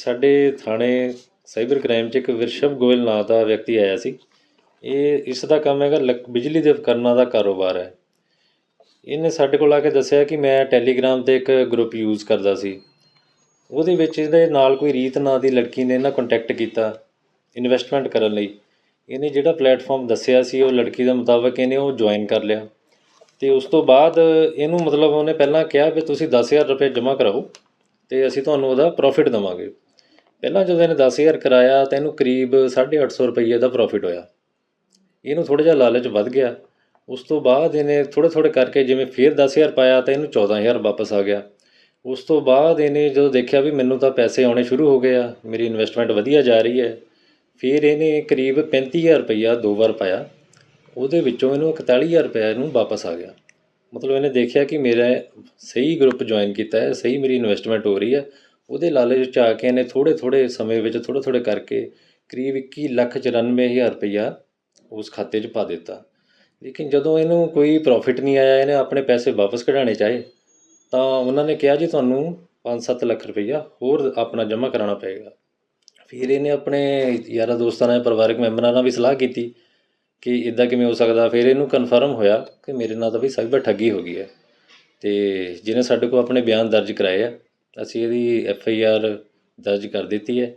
ਸਾਡੇ ਥਾਣੇ cyber crime 'ਚ ਇੱਕ ਵਿਰਸ਼ਵ ਗੋਇਲ ਨਾਂ ਦਾ ਵਿਅਕਤੀ ਆਇਆ ਸੀ। ਇਹ ਇਸ ਦਾ ਕੰਮ ਹੈਗਾ ਲੱਕ, ਬਿਜਲੀ ਦੇ ਉਪਕਰਨਾਂ ਦਾ ਕਾਰੋਬਾਰ ਹੈ। ਇਹਨੇ ਸਾਡੇ ਕੋਲ ਆ ਕੇ ਦੱਸਿਆ ਕਿ ਮੈਂ ਟੈਲੀਗ੍ਰਾਮ ਤੇ ਇੱਕ ਗਰੁੱਪ ਯੂਜ਼ ਕਰਦਾ ਸੀ। ਉਹਦੇ ਵਿੱਚ ਇਹਦੇ ਨਾਲ ਕੋਈ ਰੀਤ ਨਾਂ ਦੀ ਲੜਕੀ ਨੇ ਨਾ ਕੰਟੈਕਟ ਕੀਤਾ ਇਨਵੈਸਟਮੈਂਟ ਕਰਨ ਲਈ। ਇਹਨੇ ਜਿਹੜਾ ਪਲੇਟਫਾਰਮ ਦੱਸਿਆ ਸੀ, ਉਹ ਲੜਕੀ ਦੇ ਮੁਤਾਬਕ ਇਹਨੇ ਉਹ ਜੁਆਇਨ ਕਰ ਲਿਆ। ਤੇ ਉਸ ਤੋਂ ਬਾਅਦ ਇਹਨੂੰ ਮਤਲਬ ਉਹਨੇ ਪਹਿਲਾਂ ਕਿਹਾ ਵੀ ਤੁਸੀਂ 10000 ਰੁਪਏ ਜਮ੍ਹਾਂ ਕਰਾਓ ਤੇ ਅਸੀਂ ਤੁਹਾਨੂੰ ਉਹਦਾ ਪ੍ਰੋਫਿਟ ਦੇਵਾਂਗੇ। ਪਹਿਲਾਂ ਜਦੋਂ ਇਹਨੇ 10000 ਕਰਾਇਆ ਤਾਂ ਇਹਨੂੰ ਕਰੀਬ 850 ਰੁਪਏ ਦਾ ਪ੍ਰੋਫਿਟ ਹੋਇਆ। ਇਹਨੂੰ ਥੋੜਾ ਜਿਹਾ ਲਾਲਚ ਵੱਧ ਗਿਆ। ਉਸ ਤੋਂ ਬਾਅਦ ਇਹਨੇ ਥੋੜ੍ਹੇ ਥੋੜ੍ਹੇ ਕਰਕੇ ਜਿਵੇਂ ਫਿਰ 10000 ਪਾਇਆ ਤਾਂ ਇਹਨੂੰ 14000 ਵਾਪਸ ਆ ਗਿਆ। ਉਸ ਤੋਂ ਬਾਅਦ ਇਹਨੇ ਜਦੋਂ ਦੇਖਿਆ ਵੀ ਮੈਨੂੰ ਤਾਂ ਪੈਸੇ ਆਉਣੇ ਸ਼ੁਰੂ ਹੋ ਗਏ ਆ, ਮੇਰੀ ਇਨਵੈਸਟਮੈਂਟ ਵਧੀਆ ਜਾ ਰਹੀ ਹੈ, ਫਿਰ ਇਹਨੇ ਕਰੀਬ 35000 ਰੁਪਈਆ ਦੋ ਵਾਰ ਪਾਇਆ। ਉਹਦੇ ਵਿੱਚੋਂ ਇਹਨੂੰ 41000 ਰੁਪਇਆ ਇਹਨੂੰ ਵਾਪਸ ਆ ਗਿਆ। ਮਤਲਬ ਇਹਨੇ ਦੇਖਿਆ ਕਿ ਮੇਰਾ ਸਹੀ ਗਰੁੱਪ ਜੁਆਇਨ ਕੀਤਾ ਹੈ, ਸਹੀ ਮੇਰੀ ਇਨਵੈਸਟਮੈਂਟ ਹੋ ਰਹੀ ਹੈ। ਉਹਦੇ ਲਾਲਚ ਵਿੱਚ ਆ ਕੇ ਇਹਨੇ ਥੋੜ੍ਹੇ ਥੋੜ੍ਹੇ ਸਮੇਂ ਵਿੱਚ ਥੋੜ੍ਹੇ ਥੋੜ੍ਹੇ ਕਰਕੇ ਕਰੀਬ 21 ਲੱਖ 94000 ਰੁਪਈਆ ਉਸ ਖਾਤੇ 'ਚ ਪਾ ਦਿੱਤਾ। ਲੇਕਿਨ ਜਦੋਂ ਇਹਨੂੰ ਕੋਈ ਪ੍ਰੋਫਿਟ ਨਹੀਂ ਆਇਆ, ਇਹਨੇ ਆਪਣੇ ਪੈਸੇ ਵਾਪਸ ਕਢਾਉਣੇ ਚਾਹੇ, ਤਾਂ ਉਹਨਾਂ ਨੇ ਕਿਹਾ ਜੀ ਤੁਹਾਨੂੰ 5-7 ਲੱਖ ਰੁਪਈਆ ਹੋਰ ਆਪਣਾ ਜਮ੍ਹਾਂ ਕਰਾਉਣਾ ਪਏਗਾ। ਫਿਰ ਇਹਨੇ ਆਪਣੇ ਯਾਰਾਂ ਦੋਸਤਾਂ ਨਾਲ, ਪਰਿਵਾਰਕ ਮੈਂਬਰਾਂ ਨਾਲ ਵੀ ਸਲਾਹ ਕੀਤੀ ਕਿ ਇਦਾਂ ਕਿਵੇਂ ਹੋ ਸਕਦਾ। ਫਿਰ ਇਹਨੂੰ ਕਨਫਰਮ ਹੋਇਆ ਕਿ ਮੇਰੇ ਨਾਲ ਤਾਂ ਵੀ ਸਾਈਬਰ ਠੱਗੀ ਹੋ ਗਈ ਹੈ ਤੇ ਜਿਹਨੇ ਸਾਡੇ ਕੋਲ ਆਪਣੇ ਬਿਆਨ ਦਰਜ ਕਰਾਏ ਆ ਅਸੀਂ ਇਹਦੀ ਐਫ ਆਈ ਆਰ ਦਰਜ ਕਰ ਦਿੱਤੀ ਹੈ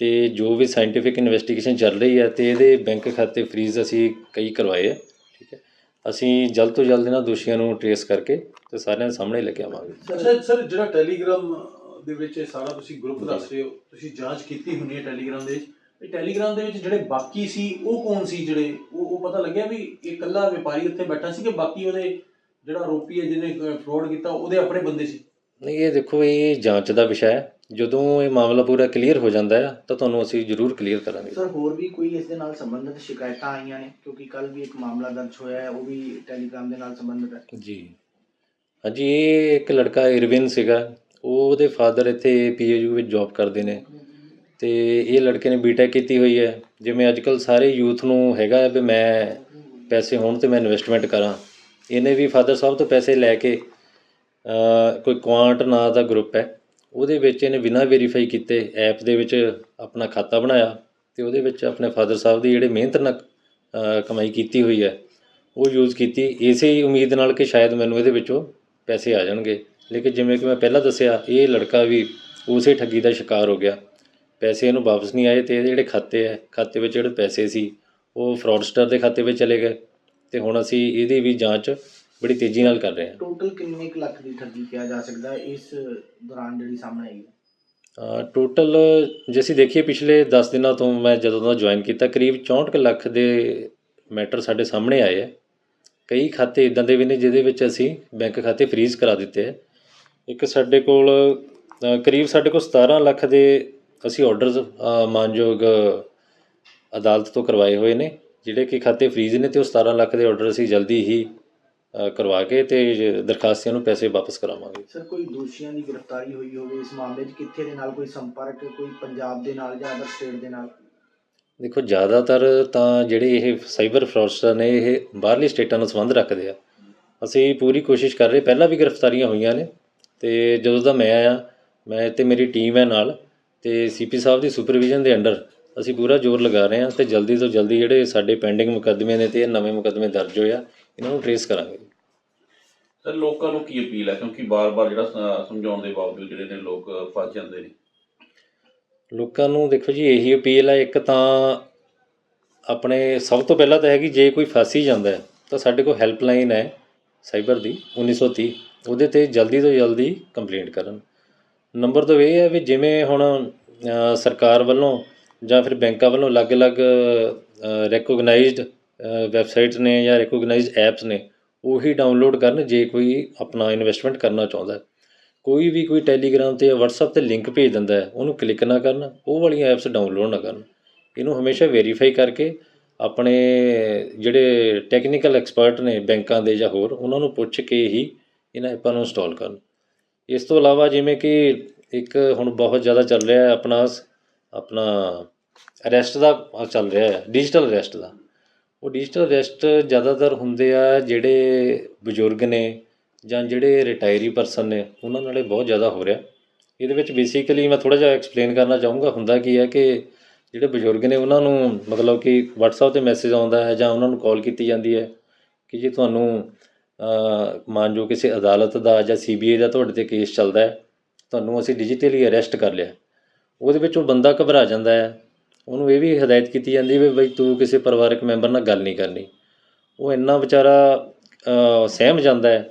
ਤੇ ਜੋ ਵੀ ਸਾਇੰਟੀਫਿਕ ਇਨਵੈਸਟੀਗੇਸ਼ਨ ਚੱਲ ਰਹੀ ਹੈ ਤੇ ਇਹਦੇ ਬੈਂਕ ਖਾਤੇ ਫਰੀਜ਼ ਅਸੀਂ ਕਈ ਕਰਵਾਏ ਆ ਠੀਕ ਹੈ। ਅਸੀਂ ਜਲਦ ਤੋਂ ਜਲਦ ਇਹਨਾਂ ਦੋਸ਼ੀਆਂ ਨੂੰ ਟ੍ਰੇਸ ਕਰਕੇ ਤੇ ਸਾਰਿਆਂ ਦੇ ਸਾਹਮਣੇ ਲੈ ਕੇ ਆਵਾਂਗੇ। ਅੱਛਾ ਸਰ ਜਿਹੜਾ ਟੈਲੀਗ੍ਰਾਮ ਦੇ ਵਿੱਚ ਇਹ ਸਾਰਾ ਤੁਸੀਂ ਗਰੁੱਪ ਦੱਸ ਰਹੇ ਹੋ ਤੁਸੀਂ ਜਾਂਚ ਕੀਤੀ ਹੋਣੀ ਹੈ ਟੈਲੀਗ੍ਰਾਮ ਦੇ ਵਿੱਚ? ਇਹ ਟੈਲੀਗ੍ਰਾਮ ਦੇ ਵਿੱਚ ਜਿਹੜੇ ਬਾਕੀ ਸੀ ਉਹ ਕੌਣ ਸੀ ਜਿਹੜੇ ਉਹ ਉਹ ਪਤਾ ਲੱਗਿਆ ਵੀ ਇਹ ਇਕੱਲਾ ਵਪਾਰੀ ਉੱਥੇ ਬੈਠਾ ਸੀ ਕਿ ਬਾਕੀ ਉਹਦੇ ਜਿਹੜਾ ਆਰੋਪੀ ਹੈ ਜਿਹਨੇ ਫਰਾਡ ਕੀਤਾ ਉਹਦੇ ਆਪਣੇ ਬੰਦੇ ਸੀ? ਨਹੀਂ ਇਹ ਦੇਖੋ ਇਹ ਜਾਂਚ ਦਾ ਵਿਸ਼ਾ ਹੈ। ਜਦੋਂ ਇਹ ਮਾਮਲਾ ਪੂਰਾ ਕਲੀਅਰ ਹੋ ਜਾਂਦਾ ਹੈ ਤਾਂ ਤੁਹਾਨੂੰ ਅਸੀਂ ਜ਼ਰੂਰ ਕਲੀਅਰ ਕਰਾਂਗੇ। ਸਰ ਹੋਰ ਵੀ ਕੋਈ ਇਸ ਦੇ ਨਾਲ ਸੰਬੰਧਿਤ ਸ਼ਿਕਾਇਤਾਂ ਆਈਆਂ ਨੇ? ਕਿਉਂਕਿ ਕੱਲ ਵੀ ਇੱਕ ਮਾਮਲਾ ਦਰਜ ਹੋਇਆ ਹੈ ਉਹ ਵੀ ਟੈਲੀਗ੍ਰਾਮ ਦੇ ਨਾਲ ਸੰਬੰਧਿਤ ਹੈ। ਜੀ। ਹਾਂਜੀ ਇਹ ਇੱਕ ਲੜਕਾ ਇਰਵਿਨ ਸੀਗਾ। ਉਹ ਉਹਦੇ ਫਾਦਰ ਇੱਥੇ ਪੀਏਯੂ ਵਿੱਚ ਜੌਬ ਕਰਦੇ ਨੇ। ਤੇ ਇਹ ਲੜਕੇ ਨੇ ਬੀਟੈਕ ਕੀਤੀ ਹੋਈ ਹੈ। ਜਿਵੇਂ ਅੱਜਕੱਲ ਸਾਰੇ ਯੂਥ ਨੂੰ ਹੈਗਾ ਹੈ ਵੀ ਮੈਂ ਪੈਸੇ ਹੋਣ ਤੇ ਮੈਂ ਇਨਵੈਸਟਮੈਂਟ ਕਰਾਂ। ਇਹਨੇ ਵੀ ਫਾਦਰ ਸਾਹਿਬ ਤੋਂ ਪੈਸੇ ਲੈ ਕੇ ਕੋਈ ਕੁਆਂਟ ਨਾਂ ਦਾ ਗਰੁੱਪ ਹੈ, ਉਹਦੇ ਵਿੱਚ ਇਹਨੇ ਬਿਨਾਂ ਵੈਰੀਫਾਈ ਕੀਤੇ ਐਪ ਦੇ ਵਿੱਚ ਆਪਣਾ ਖਾਤਾ ਬਣਾਇਆ ਤੇ ਉਹਦੇ ਵਿੱਚ ਆਪਣੇ ਫਾਦਰ ਸਾਹਿਬ ਦੀ ਜਿਹੜੇ ਮਿਹਨਤ ਨਾਲ ਕਮਾਈ ਕੀਤੀ ਹੋਈ ਹੈ, ਉਹ ਯੂਜ਼ ਕੀਤੀ। ਇਸੇ ਹੀ ਉਮੀਦ ਨਾਲ ਕਿ ਸ਼ਾਇਦ ਮੈਨੂੰ ਇਹਦੇ ਵਿੱਚੋਂ ਪੈਸੇ ਆ ਜਾਣਗੇ। ਲੇਕਿਨ ਜਿਵੇਂ ਕਿ ਮੈਂ ਪਹਿਲਾਂ ਦੱਸਿਆ, ਇਹ ਲੜਕਾ ਵੀ ਉਸੇ ਠੱਗੀ ਦਾ ਸ਼ਿਕਾਰ ਹੋ ਗਿਆ। ਪੈਸੇ ਇਹਨੂੰ ਵਾਪਸ ਨਹੀਂ ਆਏ ਤੇ ਇਹਦੇ ਜਿਹੜੇ ਖਾਤੇ ਹੈ, ਖਾਤੇ ਵਿੱਚ ਜਿਹੜੇ ਪੈਸੇ ਸੀ, ਉਹ ਫਰਾਡਸਟਰ ਦੇ ਖਾਤੇ ਵਿੱਚ ਚਲੇ ਗਏ। ਤੇ ਹੁਣ ਅਸੀਂ ਇਹਦੀ ਵੀ ਜਾਂਚ ਬੜੀ ਤੇਜ਼ੀ ਨਾਲ ਕਰ ਰਹੇ ਹਾਂ ਟੋਟਲ ਕਿੰਨੇ ਕੁ ਲੱਖ ਦੀ ਠੱਗੀ ਕਿਹਾ ਜਾ ਸਕਦਾ ਹੈ? ਇਸ ਦੌਰਾਨ ਜਿਹੜੀ ਸਾਹਮਣੇ ਆਈ ਹੈ। ਟੋਟਲ ਜੇ ਅਸੀਂ ਦੇਖੀਏ ਪਿਛਲੇ 10 ਦਿਨਾਂ ਤੋਂ ਮੈਂ ਜਦੋਂ ਦਾ ਜੁਆਇਨ ਕੀਤਾ ਕਰੀਬ 64 ਕੁ ਲੱਖ ਦੇ ਮੈਟਰ ਸਾਡੇ ਸਾਹਮਣੇ ਆਏ ਹੈ ਕਈ ਖਾਤੇ ਇਦਾਂ ਦੇ ਵੀ ਨੇ ਜਿਹਦੇ ਵਿੱਚ ਅਸੀਂ ਬੈਂਕ ਖਾਤੇ ਫ੍ਰੀਜ਼ ਕਰਾ ਦਿੱਤੇ ਹੈ ਇੱਕ ਸਾਡੇ ਕੋਲ ਅ, ਕਰੀਬ ਸਾਡੇ ਕੋਲ 17 ਲੱਖ ਦੇ ਅਸੀਂ ਆਰਡਰਸ ਮਾਨਯੋਗ ਅਦਾਲਤ ਤੋਂ ਕਰਵਾਏ ਹੋਏ ਨੇ। ਜਿਹੜੇ ਕਿ ਖਾਤੇ ਫ੍ਰੀਜ਼ ਨੇ ਤੇ ਉਹ 17 ਲੱਖ ਦੇ ਆਰਡਰ ਅਸੀਂ ਜਲਦੀ ਹੀ ਕਰਵਾ ਕੇ ਤੇ ਦਰਖਾਸਤੀਆਂ ਨੂੰ ਪੈਸੇ ਵਾਪਸ ਕਰਾਵਾਂਗੇ। ਸਰ ਕੋਈ ਦੋਸ਼ੀਆਂ ਦੀ ਗ੍ਰਿਫਤਾਰੀ ਹੋਈ ਹੋਵੇ ਇਸ ਮਾਮਲੇ 'ਚ ਕਿੱਥੇ ਦੇ ਨਾਲ ਕੋਈ ਸੰਪਰਕ ਕੋਈ ਪੰਜਾਬ ਦੇ ਨਾਲ ਜਾਂ ਅਦਰ ਸਟੇਟ ਦੇ ਨਾਲ? ਦੇਖੋ ਜ਼ਿਆਦਾਤਰ ਤਾਂ ਜਿਹੜੇ ਇਹ ਸਾਈਬਰ ਫਰਾਡਸਟਰ ਨੇ ਇਹ ਬਾਹਰਲੀ ਸਟੇਟਾਂ ਨਾਲ ਸੰਬੰਧ ਰੱਖਦੇ ਆ। ਅਸੀਂ ਪੂਰੀ ਕੋਸ਼ਿਸ਼ ਕਰ ਰਹੇ ਪਹਿਲਾਂ ਵੀ ਗ੍ਰਿਫਤਾਰੀਆਂ ਹੋਈਆਂ ਨੇ ਤੇ ਜਦੋਂ ਦਾ ਮੈਂ ਆਇਆ ਮੈਂ ਤੇ ਮੇਰੀ ਟੀਮ ਹੈ ਨਾਲ ਤੇ ਸੀਪੀ ਸਾਹਿਬ ਦੀ ਸੁਪਰਵਿਜ਼ਨ ਦੇ ਅੰਡਰ ਅਸੀਂ ਪੂਰਾ ਜ਼ੋਰ ਲਗਾ ਰਹੇ ਹਾਂ ਤੇ ਜਲਦੀ ਤੋਂ ਜਲਦੀ ਜਿਹੜੇ ਸਾਡੇ ਪੈਂਡਿੰਗ ਮੁਕੱਦਮੇ ਨੇ ਤੇ ਇਹ ਨਵੇਂ ਮੁਕੱਦਮੇ ਦਰਜ ਹੋਏ ਆ ਇਹਨਾਂ ਨੂੰ ਟਰੇਸ ਕਰਾਂਗੇ। ਸਰ ਲੋਕਾਂ ਨੂੰ ਕੀ ਅਪੀਲ ਹੈ? ਕਿਉਂਕਿ ਬਾਰ-ਬਾਰ ਜਿਹੜਾ ਸ- ਸਮਝਾਉਣ ਦੇ ਬਾਵਜੂਦ ਜਿਹੜੇ ਨੇ ਲੋਕ ਫਸ ਜਾਂਦੇ ਨੇ। ਲੋਕਾਂ ਨੂੰ ਦੇਖੋ ਜੀ ਇਹੀ ਅਪੀਲ ਹੈ ਇੱਕ ਤਾਂ ਆਪਣੇ ਸਭ ਤੋਂ ਪਹਿਲਾਂ ਤਾਂ ਹੈਗੀ ਜੇ ਕੋਈ ਫਸ ਹੀ ਜਾਂਦਾ ਹੈ ਤਾਂ ਸਾਡੇ ਕੋਲ ਹੈਲਪਲਾਈਨ ਹੈ ਸਾਈਬਰ ਦੀ 1930 ਉਹਦੇ ਤੇ ਜਲਦੀ ਤੋਂ ਜਲਦੀ ਕੰਪਲੇਂਟ ਕਰਨ। ਨੰਬਰ ਦੋ ਇਹ ਹੈ ਵੀ ਜਿਵੇਂ ਹੁਣ ਅ, ਸਰਕਾਰ ਵੱਲੋਂ ਜਾਂ ਫਿਰ ਬੈਂਕਾਂ ਵੱਲੋਂ ਅਲੱਗ-ਅਲੱਗ ਰੈਕੋਗਨਾਈਜ਼ਡ ਵੈਬਸਾਈਟਸ ਨੇ ਜਾਂ ਰਿਕੋਗਨਾਈਜ਼ਡ ਐਪਸ ਨੇ, ਉਹੀ ਡਾਊਨਲੋਡ ਕਰਨ ਜੇ ਕੋਈ ਆਪਣਾ ਇਨਵੈਸਟਮੈਂਟ ਕਰਨਾ ਚਾਹੁੰਦਾ ਹੈ। ਕੋਈ ਵੀ ਕੋਈ ਟੈਲੀਗ੍ਰਾਮ ਤੇ ਜਾਂ WhatsApp ਤੇ ਲਿੰਕ ਭੇਜ ਦਿੰਦਾ ਹੈ, ਉਹਨੂੰ ਕਲਿੱਕ ਨਾ ਕਰਨ, ਉਹ ਵਾਲੀਆਂ ਐਪਸ ਡਾਊਨਲੋਡ ਨਾ ਕਰਨ। ਇਹਨੂੰ ਹਮੇਸ਼ਾ ਵੈਰੀਫਾਈ ਕਰਕੇ ਆਪਣੇ ਜਿਹੜੇ ਟੈਕਨੀਕਲ ਐਕਸਪਰਟ ਨੇ ਬੈਂਕਾਂ ਦੇ ਜਾਂ ਹੋਰ, ਉਹਨਾਂ ਨੂੰ ਪੁੱਛ ਕੇ ਹੀ ਇਹਨਾਂ ਐਪਾਂ ਨੂੰ ਇੰਸਟਾਲ ਕਰਨ। ਇਸ ਤੋਂ ਇਲਾਵਾ ਜਿਵੇਂ ਕਿ ਇੱਕ ਹੁਣ ਬਹੁਤ ਜ਼ਿਆਦਾ ਚੱਲ ਰਿਹਾ ਹੈ ਆਪਣਾ ਆਪਣਾ ਅਰੈਸਟ ਦਾ ਚੱਲ ਰਿਹਾ ਹੈ ਡਿਜੀਟਲ ਅਰੈਸਟ ਦਾ। ਉਹ ਡਿਜੀਟਲ ਅਰੈਸਟ ਜ਼ਿਆਦਾਤਰ ਹੁੰਦੇ ਆ ਜਿਹੜੇ ਬਜ਼ੁਰਗ ਨੇ ਜਾਂ ਜਿਹੜੇ ਰਿਟਾਇਰੀ ਪਰਸਨ ਨੇ ਉਹਨਾਂ ਨਾਲੇ ਬਹੁਤ ਜ਼ਿਆਦਾ ਹੋ ਰਿਹਾ। ਇਹਦੇ ਵਿੱਚ ਬੇਸਿਕਲੀ ਮੈਂ ਥੋੜ੍ਹਾ ਜਿਹਾ ਐਕਸਪਲੇਨ ਕਰਨਾ ਚਾਹੂੰਗਾ। ਹੁੰਦਾ ਕੀ ਹੈ ਕਿ ਜਿਹੜੇ ਬਜ਼ੁਰਗ ਨੇ ਉਹਨਾਂ ਨੂੰ ਮਤਲਬ ਕਿ WhatsApp ਤੇ ਮੈਸੇਜ ਆਉਂਦਾ ਹੈ ਜਾਂ ਉਹਨਾਂ ਨੂੰ ਕਾਲ ਕੀਤੀ ਜਾਂਦੀ ਹੈ ਕਿ ਜੀ ਤੁਹਾਨੂੰ ਅ, ਮੰਨ ਜੋ ਕਿਸੇ ਅਦਾਲਤ ਦਾ ਜਾਂ ਸੀਬੀਆਈ ਦਾ ਤੁਹਾਡੇ ਤੇ ਕੇਸ ਚੱਲਦਾ ਹੈ ਤੁਹਾਨੂੰ ਅਸੀਂ ਡਿਜੀਟਲੀ ਅਰੈਸਟ ਕਰ ਲਿਆ। ਉਹਦੇ ਵਿੱਚ ਉਹ ਬੰਦਾ ਘਬਰਾ ਜਾਂਦਾ ਹੈ। ਉਹਨੂੰ ਇਹ ਵੀ ਹਦਾਇਤ ਕੀਤੀ ਜਾਂਦੀ ਵੀ ਬਈ ਤੂੰ ਕਿਸੇ ਪਰਿਵਾਰਕ ਮੈਂਬਰ ਨਾਲ ਗੱਲ ਨਹੀਂ ਕਰਨੀ। ਉਹ ਇੰਨਾ ਵਿਚਾਰਾ ਸਹਿਮ ਜਾਂਦਾ ਹੈ।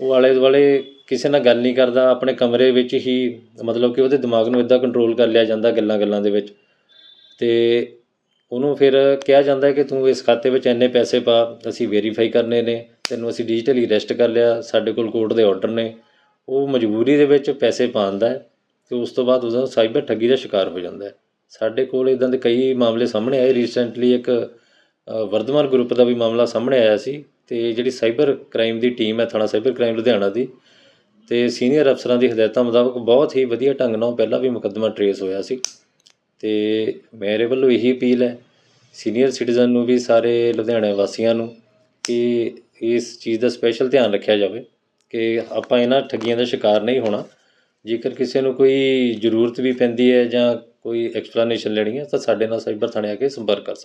ਉਹ ਆਲੇ ਦੁਆਲੇ ਕਿਸੇ ਨਾਲ ਗੱਲ ਨਹੀਂ ਕਰਦਾ, ਆਪਣੇ ਕਮਰੇ ਵਿੱਚ ਹੀ ਮਤਲਬ ਕਿ ਉਹਦੇ ਦਿਮਾਗ ਨੂੰ ਇਦਾਂ ਕੰਟਰੋਲ ਕਰ ਲਿਆ ਜਾਂਦਾ ਗੱਲਾਂ ਗੱਲਾਂ ਦੇ ਵਿੱਚ। ਤੇ ਉਹਨੂੰ ਫਿਰ ਕਿਹਾ ਜਾਂਦਾ ਹੈ ਕਿ ਤੂੰ ਇਸ ਖਾਤੇ ਵਿੱਚ ਇੰਨੇ ਪੈਸੇ ਪਾ, ਅਸੀਂ ਵੈਰੀਫਾਈ ਕਰਨੇ ਨੇ, ਤੈਨੂੰ ਅਸੀਂ ਡਿਜੀਟਲੀ ਅਰੈਸਟ ਕਰ ਲਿਆ, ਸਾਡੇ ਕੋਲ ਕੋਰਟ ਦੇ ਆਰਡਰ ਨੇ। ਉਹ ਮਜਬੂਰੀ ਦੇ ਵਿੱਚ ਪੈਸੇ ਪਾਉਂਦਾ ਹੈ ਤੇ ਉਸ ਤੋਂ ਬਾਅਦ ਉਹਦਾ ਸਾਈਬਰ ਠੱਗੀ ਦਾ ਸ਼ਿਕਾਰ ਹੋ ਜਾਂਦਾ ਹੈ। ਸਾਡੇ ਕੋਲ ਇਦਾਂ ਦੇ ਕਈ ਮਾਮਲੇ ਸਾਹਮਣੇ ਆਏ। ਰੀਸੈਂਟਲੀ ਇੱਕ ਵਰਧਮਾਨ ਗਰੁੱਪ ਦਾ ਵੀ ਮਾਮਲਾ ਸਾਹਮਣੇ ਆਇਆ ਸੀ ਤੇ ਜਿਹੜੀ ਸਾਈਬਰ ਕ੍ਰਾਈਮ ਦੀ ਟੀਮ ਹੈ, ਥਾਣਾ ਸਾਈਬਰ ਕ੍ਰਾਈਮ ਲੁਧਿਆਣਾ ਦੀ, ਤੇ ਸੀਨੀਅਰ ਅਫਸਰਾਂ ਦੀ ਹਦਾਇਤਾਂ ਮੁਤਾਬਕ ਬਹੁਤ ਹੀ ਵਧੀਆ ਢੰਗ ਨਾਲ ਪਹਿਲਾਂ ਵੀ ਮੁਕੱਦਮਾ ਟਰੇਸ ਹੋਇਆ ਸੀ ਤੇ ਮੇਰੇ ਵੱਲੋਂ ਇਹੀ ਅਪੀਲ ਹੈ ਸੀਨੀਅਰ ਸਿਟੀਜ਼ਨ ਨੂੰ ਵੀ, ਸਾਰੇ ਲੁਧਿਆਣਾ ਵਾਸੀਆਂ ਨੂੰ ਕਿ ਇਸ ਚੀਜ਼ ਦਾ ਸਪੈਸ਼ਲ ਧਿਆਨ ਰੱਖਿਆ ਜਾਵੇ ਕਿ ਆਪਾਂ ਇਹਨਾਂ ਠੱਗੀਆਂ ਦਾ ਸ਼ਿਕਾਰ ਨਹੀਂ ਹੋਣਾ। ਜੇਕਰ ਕਿਸੇ ਨੂੰ ਕੋਈ ਜ਼ਰੂਰਤ ਵੀ ਪੈਂਦੀ ਹੈ ਜਾਂ ਕੋਈ ਐਕਸਪਲੇਨੇਸ਼ਨ ਲੈਣੀ ਹੈ ਤਾਂ ਸਾਡੇ ਨਾਲ ਸਾਈਬਰ ਥਾਣੇ ਆ ਕੇ ਸੰਪਰਕ ਕਰ ਸਕਦਾ